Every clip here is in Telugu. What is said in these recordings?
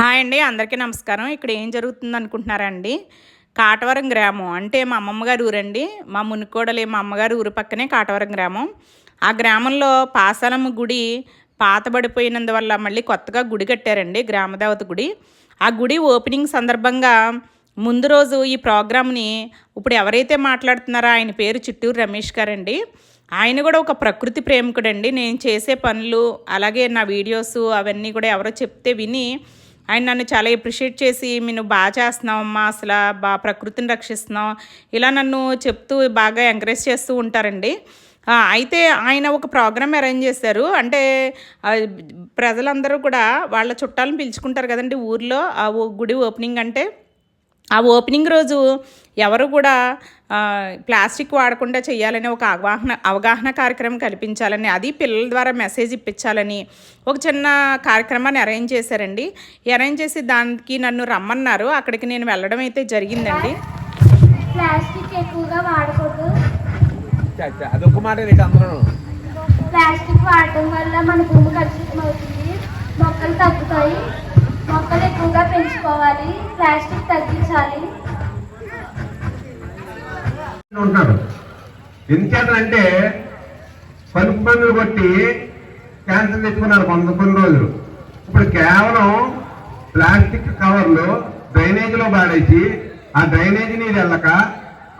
హాయ్ అండి అందరికీ నమస్కారం. ఇక్కడ ఏం జరుగుతుంది అనుకుంటున్నారండి కాటవరం గ్రామం. అంటే మా అమ్మమ్మగారు ఊరండి. మా మునికోడలే మా అమ్మగారు ఊరు పక్కనే కాటవరం గ్రామం. ఆ గ్రామంలో పాసాలమ్మ గుడి పాతబడిపోయినందువల్ల మళ్ళీ కొత్తగా గుడి కట్టారండి గ్రామదేవత గుడి. ఆ గుడి ఓపెనింగ్ సందర్భంగా ముందు రోజు ఈ ప్రోగ్రామ్ని ఇప్పుడు ఎవరైతే మాట్లాడుతున్నారో ఆయన పేరు చిట్టూరు రమేష్ గారండి. ఆయన కూడా ఒక ప్రకృతి ప్రేమికుడండి. నేను చేసే పనులు అలాగే నా వీడియోస్ అవన్నీ కూడా ఎవరో చెప్తే విని ఆయన నన్ను చాలా ఎప్రిషియేట్ చేసి నేను బాగా చేస్తున్నావు అమ్మా అసలు బా ప్రకృతిని రక్షిస్తున్నావు. ఇలా నన్ను చెప్తూ బాగా ఎంకరేజ్ చేస్తూ ఉంటారండి. అయితే ఆయన ఒక ప్రోగ్రామ్ అరేంజ్ చేశారు. అంటే ప్రజలందరూ కూడా వాళ్ళ చుట్టాలను పిలుచుకుంటారు కదండి ఊర్లో. ఆ గుడి ఓపెనింగ్ అంటే ఆ ఓపెనింగ్ రోజు ఎవరు కూడా ఆ, ప్లాస్టిక్ వాడకుండా చేయాలని ఒక అవగాహన అవగాహన కార్యక్రమం కల్పించాలని అది పిల్లల ద్వారా మెసేజ్ ఇప్పించాలని ఒక చిన్న కార్యక్రమాన్ని అరేంజ్ చేశారండి. అరేంజ్ చేసి దానికి నన్ను రమ్మన్నారు. అక్కడికి నేను వెళ్ళడం అయితే జరిగిందండి. ప్లాస్టిక్ ఎక్కువగా వాడకూడదు. అదొక మాట ప్లాస్టిక్ వల్ల మన భూమి కలుషితం అవుతుంది మొక్కలు తగ్గుతాయి. మొక్కలు ఎక్కువగా పెంచుకోవాలి ప్లాస్టిక్ తగ్గించాలి. ఉంటున్నారు ఎందుచేతంటే పలుపు పనులు కొట్టి క్యాన్సర్ తెచ్చుకున్నారు కొంత కొన్ని రోజులు. ఇప్పుడు కేవలం ప్లాస్టిక్ కవర్లు డ్రైనేజీలో పాడేసి ఆ డ్రైనేజీ నీరు వెళ్ళక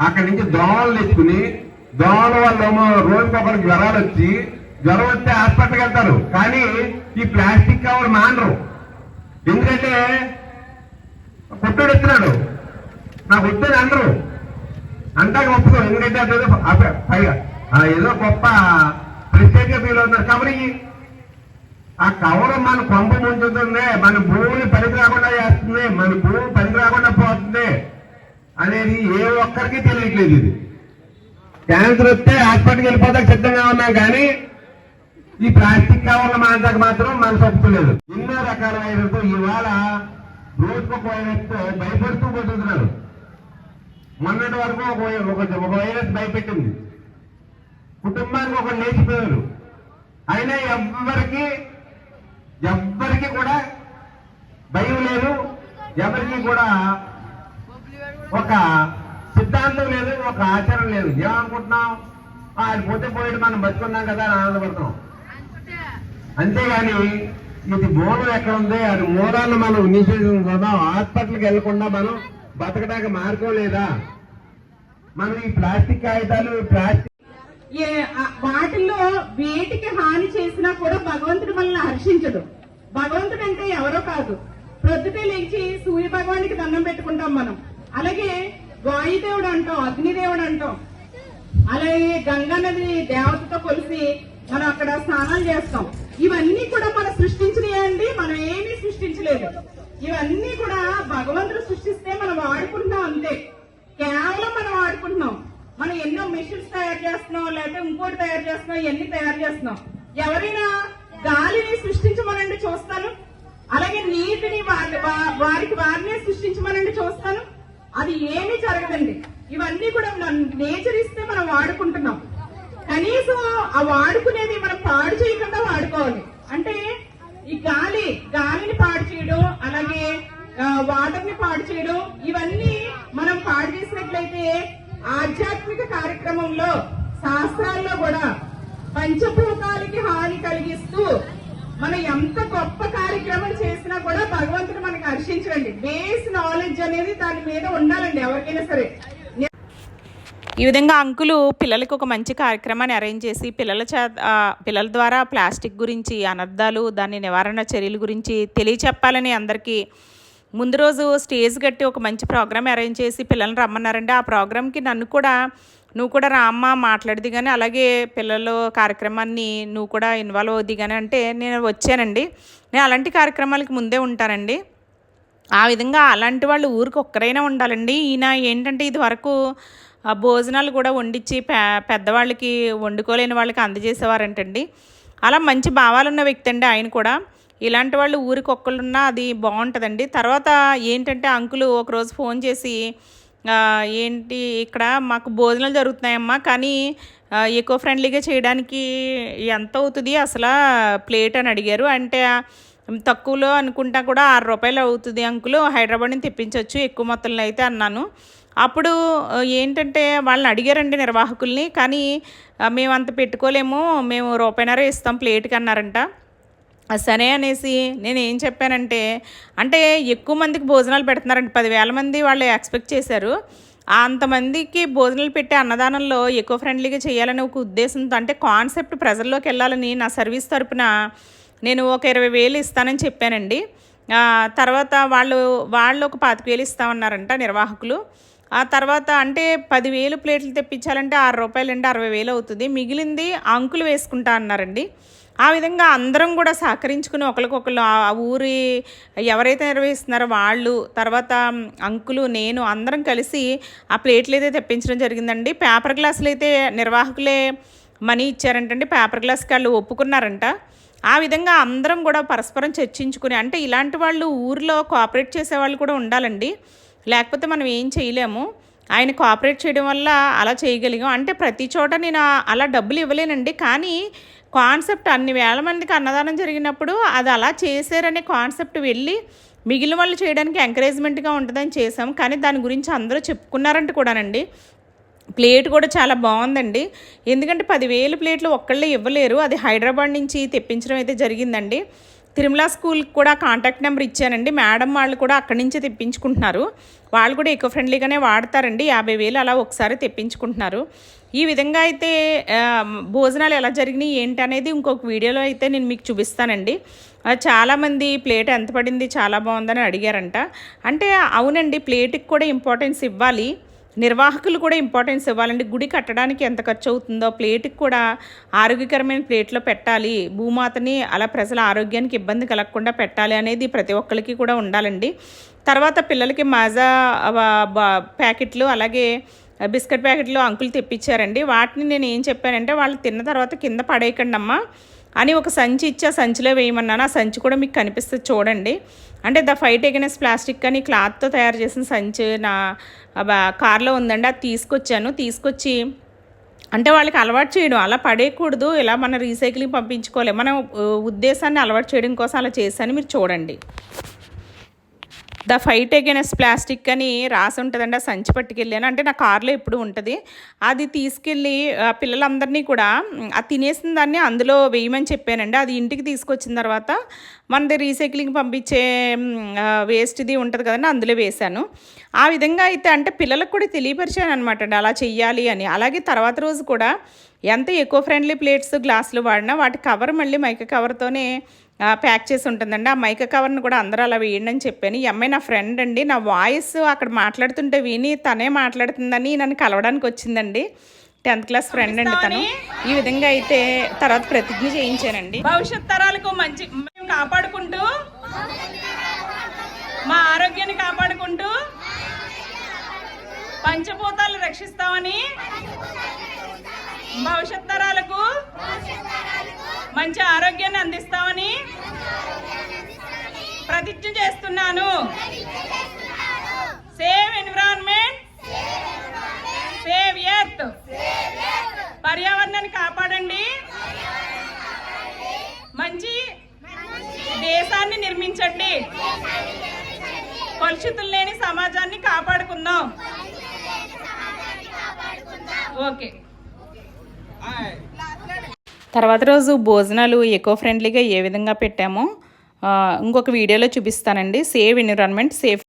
అక్కడి నుంచి దోమలు తెచ్చుకుని దోమల వల్ల ఏమో రోజుకొకరికి జ్వరాలు వచ్చి జ్వరం వస్తే హాస్పిటల్కి వెళ్తారు. కానీ ఈ ప్లాస్టిక్ కవర్ మానరు. ఎందుకంటే పుట్టుడు ఎత్తున్నాడు నాకు వచ్చేది అనరు అంటాక ఒప్పుకో ఎందుకంటే అదేదో అప- పైగా. ఆ ఏదో గొప్ప ప్రత్యేక ఫీల్ అవుతున్నారు. కవర్ ఆ కవర్ మన కొంప ముంచుతుంది. మన భూమిని పనికి రాకుండా చేస్తుంది. మన భూమి పనికి రాకుండా పోతుంది అనేది ఏ ఒక్కరికి తెలియట్లేదు ఇది. క్యాన్సర్ వస్తే హాస్పిటల్కి వెళ్ళిపోతాక సిద్ధంగా ఉన్నాం కానీ ఈ ప్లాస్టిక్ కవర్ల మాంతాక మాత్రం మనసు ఒప్పుకోలేదు. ఎన్నో రకాల వైరస్తో ఇవాళ ఒక వైరస్తో భయపడుతూ పోతున్నారు. మొన్నటి వరకు ఒక ఒక వైరస్ భయపెట్టింది. కుటుంబానికి ఒకరు లేచిపోయారు. అయినా ఎవ్వరికి ఎవ్వరికి కూడా భయం లేదు. ఎవరికి కూడా ఒక సిద్ధాంతం లేదు ఒక ఆచరణ లేదు. ఏమనుకుంటున్నాం? ఆ, ఆయన పోతే పోయాడు మనం బతుకున్నాం కదా అని ఆనందపడుతున్నాం. అంతేగాని ఇది మూలం ఎక్కడ ఉంది? అది మూలాన్ని మనం నిషేధించుకుందాం హాస్పిటల్కి వెళ్ళకుండా మనం బతకడానికి మార్గం లేదా? మనం ఈ ప్లాస్టిక్ కాగితాలు ప్లాస్టిక్ ఏ- వాటిల్లో వేటికి హాని చేసినా కూడా భగవంతుడు మనల్ని హర్షించడు. భగవంతుడు అంటే ఎవరో కాదు. ప్రొద్దుటే లేచి సూర్య భగవానికి దండం పెట్టుకుంటాం మనం. అలాగే వాయుదేవుడు అంటాం అగ్నిదేవుడు అంటాం. అలాగే గంగా నది దేవతతో కొలిసి మనం అక్కడ స్నానాలు చేస్తాం. ఇవన్నీ కూడా మనం సృష్టించినాయండి మనం ఏమీ సృష్టించలేదు. ఇవన్నీ కూడా భగవంతుడు సృష్టిస్తే మనం వాడుకుంటున్నాం అంతే. కేవలం మనం వాడుకుంటున్నాం. మనం ఎన్నో మిషన్స్ తయారు చేస్తున్నాం లేకపోతే ఇంకోటి తయారు చేస్తున్నాం ఇవన్నీ తయారు చేస్తున్నాం. ఎవరైనా గాలిని సృష్టించమనండి చూస్తాను. అలాగే నీటిని వారికి వారినే సృష్టించమనండి చూస్తాను. అది ఏమీ జరగదండి. ఇవన్నీ కూడా నేచర్ ఇస్తే మనం వాడుకుంటున్నాం. కనీసం ఆ వాడుకునే మనం పాడు చేయకుండా వాడుకోవాలి అంటే ఈ గాలి గాలిని పాడు చేయడం అలాగే వాటర్ని పాడు చేయడం ఇవన్నీ మనం పాడు చేసినట్లయితే ఆధ్యాత్మిక కార్యక్రమంలో శాస్త్రాల్లో కూడా పంచభూతాలకి హాని కలిగిస్తూ మనం ఎంత గొప్ప కార్యక్రమం చేసినా కూడా భగవంతుడు మనకి హర్షించడండి. బేస్ నాలెడ్జ్ అనేది దాని మీద ఉండాలండి ఎవరికైనా సరే. ఈ విధంగా అంకులు పిల్లలకి ఒక మంచి కార్యక్రమాన్ని అరేంజ్ చేసి పిల్లల చే పిల్లల ద్వారా ప్లాస్టిక్ గురించి అనర్థాలు దాని నివారణ చర్యల గురించి తెలియచెప్పాలని అందరికీ ముందు రోజు స్టేజ్ కట్టి ఒక మంచి ప్రోగ్రామ్ అరేంజ్ చేసి పిల్లల్ని రమ్మన్నారండి. ఆ ప్రోగ్రామ్కి నన్ను కూడా నువ్వు కూడా రామ్మ మాట్లాడిది కానీ అలాగే పిల్లలు కార్యక్రమాన్ని నువ్వు కూడా ఇన్వాల్వ్ అవుద్ది కానీ అంటే నేను వచ్చానండి. నేను అలాంటి కార్యక్రమాలకి ముందే ఉంటానండి. ఆ విధంగా అలాంటి వాళ్ళు ఊరికి ఒక్కరైనా ఉండాలండి. ఈయన ఏంటంటే ఇది వరకు భోజనాలు కూడా వండించి పే పెద్దవాళ్ళకి వండుకోలేని వాళ్ళకి అందజేసేవారంటండి. అలా మంచి భావాలున్న వ్యక్తి అండి ఆయన కూడా. ఇలాంటి వాళ్ళు ఊరికి ఒక్కళ్ళున్నా అది బాగుంటుందండి. తర్వాత ఏంటంటే అంకులు ఒకరోజు ఫోన్ చేసి ఏంటి ఇక్కడ మాకు భోజనాలు జరుగుతున్నాయమ్మా కానీ ఎకో ఫ్రెండ్లీగా చేయడానికి ఎంత అవుతుంది అసలు ప్లేట్ అని అడిగారు. అంటే తక్కువలో అనుకుంటా కూడా ఆరు రూపాయలు అవుతుంది అంకులు హైదరాబాద్ నుంచి తెప్పించవచ్చు ఎక్కువ మొత్తంలో అయితే అన్నాను. అప్పుడు ఏంటంటే వాళ్ళని అడిగారండి నిర్వాహకుల్ని కానీ మేము అంత పెట్టుకోలేము మేము రూపాయిన్నర ఇస్తాం ప్లేట్కి అన్నారంట. సరే అనేసి నేను ఏం చెప్పానంటే అంటే ఎక్కువ మందికి భోజనాలు పెడుతున్నారండి. పదివేల మంది వాళ్ళు ఎక్స్పెక్ట్ చేశారు. అంతమందికి భోజనాలు పెట్టే అన్నదానంలో ఎక్కువ ఫ్రెండ్లీగా చేయాలనే ఒక ఉద్దేశంతో అంటే కాన్సెప్ట్ ప్రజల్లోకి వెళ్ళాలని నా సర్వీస్ తరపున నేను ఒక ఇరవై వేలు ఇస్తానని చెప్పానండి. తర్వాత వాళ్ళు వాళ్ళు ఒక పాతిక వేలు ఇస్తామన్నారంట నిర్వాహకులు. ఆ తర్వాత అంటే పదివేలు ప్లేట్లు తెప్పించాలంటే ఆరు రూపాయలు అంటే అరవై వేలు అవుతుంది. మిగిలింది అంకులు వేసుకుంటా అన్నారండి. ఆ విధంగా అందరం కూడా సహకరించుకుని ఒకరికొకరు ఆ ఊరి ఎవరైతే నిర్వహిస్తున్నారో వాళ్ళు తర్వాత అంకులు నేను అందరం కలిసి ఆ ప్లేట్లు అయితే తెప్పించడం జరిగిందండి. పేపర్ గ్లాసులు అయితే నిర్వాహకులే మనీ ఇచ్చారంటండి. పేపర్ గ్లాస్కి వాళ్ళు ఒప్పుకున్నారంట. ఆ విధంగా అందరం కూడా పరస్పరం చర్చించుకుని అంటే ఇలాంటి వాళ్ళు ఊరిలో కోఆపరేట్ చేసే వాళ్ళు కూడా ఉండాలండి. లేకపోతే మనం ఏం చేయలేము. ఆయన కోఆపరేట్ చేయడం వల్ల అలా చేయగలిగాం. అంటే ప్రతి చోట నేను అలా డబ్బులు ఇవ్వలేనండి. కానీ కాన్సెప్ట్ అన్ని వేల మందికి అన్నదానం జరిగినప్పుడు అది అలా చేశారనే కాన్సెప్ట్ వెళ్ళి మిగిలిన వాళ్ళు చేయడానికి ఎంకరేజ్మెంట్గా ఉంటుందని చేసాం కానీ దాని గురించి అందరూ చెప్పుకున్నారంట కూడానండి. ప్లేట్ కూడా చాలా బాగుందండి. ఎందుకంటే పదివేలు ప్లేట్లు ఒక్కళ్ళే ఇవ్వలేరు. అది హైదరాబాద్ నుంచి తెప్పించడం అయితే జరిగిందండి. తిరుమల స్కూల్కి కూడా కాంటాక్ట్ నెంబర్ ఇచ్చానండి. మేడం వాళ్ళు కూడా అక్కడి నుంచే తెప్పించుకుంటున్నారు. వాళ్ళు కూడా ఎకో ఫ్రెండ్లీగానే వాడతారండి. యాభై వేలు అలా ఒకసారి తెప్పించుకుంటున్నారు. ఈ విధంగా అయితే భోజనాలు ఎలా జరిగినాయి ఏంటి అనేది ఇంకొక వీడియోలో అయితే నేను మీకు చూపిస్తానండి. చాలామంది ప్లేట్ ఎంత పడింది చాలా బాగుందని అడిగారంట. అంటే అవునండి ప్లేట్కి కూడా ఇంపార్టెన్స్ ఇవ్వాలి. నిర్వాహకులు కూడా ఇంపార్టెన్స్ ఇవ్వాలండి. గుడి కట్టడానికి ఎంత ఖర్చు అవుతుందో ప్లేట్కి కూడా ఆరోగ్యకరమైన ప్లేట్లో పెట్టాలి. భూమాతని అలా ప్రజల ఆరోగ్యానికి ఇబ్బంది కలగకుండా పెట్టాలి అనేది ప్రతి ఒక్కరికి కూడా ఉండాలండి. తర్వాత పిల్లలకి మాజా బ- ప్యాకెట్లు అలాగే బిస్కెట్ ప్యాకెట్లు అంకులు తెప్పించారండి. వాటిని నేను ఏం చెప్పానంటే వాళ్ళు తిన్న తర్వాత కింద పడేయకండి అమ్మా అని ఒక సంచి ఇచ్చి ఆ సంచిలో వేయమన్నాను. ఆ సంచి కూడా మీకు కనిపిస్తుంది చూడండి. అంటే ద ఫైట్ ఎగనెస్ ప్లాస్టిక్ అని క్లాత్తో తయారు చేసిన సంచి నా కార్లో ఉందండి. అది తీసుకొచ్చాను. తీసుకొచ్చి అంటే వాళ్ళకి అలవాటు చేయడం. అలా పడేయకూడదు. ఇలా మన రీసైక్లింగ్ పంపించుకోవాలి. మన ఉ, ఉద్దేశాన్ని అలవాటు చేయడం కోసం అలా చేశాను. మీరు చూడండి. ద ఫైట్ అగేనెస్ట్ ప్లాస్టిక్ అని రాసి ఉంటుందండి ఆ సంచి పట్టుకెళ్ళాను అంటే నా కార్లో ఎప్పుడు ఉంటుంది. అది తీసుకెళ్ళి పిల్లలందరినీ కూడా ఆ తినేసిన దాన్ని అందులో వేయమని చెప్పానండి. అది ఇంటికి తీసుకొచ్చిన తర్వాత మనది రీసైక్లింగ్ పంపించే వేస్ట్ది ఉంటుంది కదండి అందులో వేశాను. ఆ విధంగా అయితే అంటే పిల్లలకు కూడా తెలియపరిచాను అనమాట అండి అలా చెయ్యాలి అని. అలాగే తర్వాత రోజు కూడా ఎంత ఎక్కువ ఫ్రెండ్లీ ప్లేట్స్ గ్లాసులు వాడినా వాటి కవర్ మళ్ళీ మైక కవర్తోనే ప్యాక్ చేసి ఉంటుందండి. ఆ మైక కవర్ని కూడా అందరూ అలా వేయండి అని చెప్పాను. ఈ అమ్మాయి నా ఫ్రెండ్ అండి. నా వాయిస్ అక్కడ మాట్లాడుతుంటే విని తనే మాట్లాడుతుందని నన్ను కలవడానికి వచ్చిందండి. టెన్త్ క్లాస్ ఫ్రెండ్ అండి తను. ఈ విధంగా అయితే తర్వాత ప్రతిజ్ఞ చేయించానండి. భవిష్యత్ తరాలకు మంచి కాపాడుకుంటూ మా ఆరోగ్యాన్ని కాపాడుకుంటూ పంచభూతాలు రక్షిస్తామని భవిష్యత్ తరాలకు మంచి ఆరోగ్యాన్ని అందిస్తామని ప్రతిజ్ఞ చేస్తున్నాను. సేవ్ ఎన్విరాన్మెంట్ సేవ్ ఎర్త్ పర్యావరణాన్ని కాపాడండి. మంచి దేశాన్ని నిర్మించండి. కలుషితులు లేని సమాజాన్ని కాపాడుకుందాం. ఓకే తర్వాత రోజు భోజనాలు ఎకో ఫ్రెండ్లీగా ఏ విధంగా పెట్టామో ఇంకొక వీడియోలో చూపిస్తానండి. Save environment safe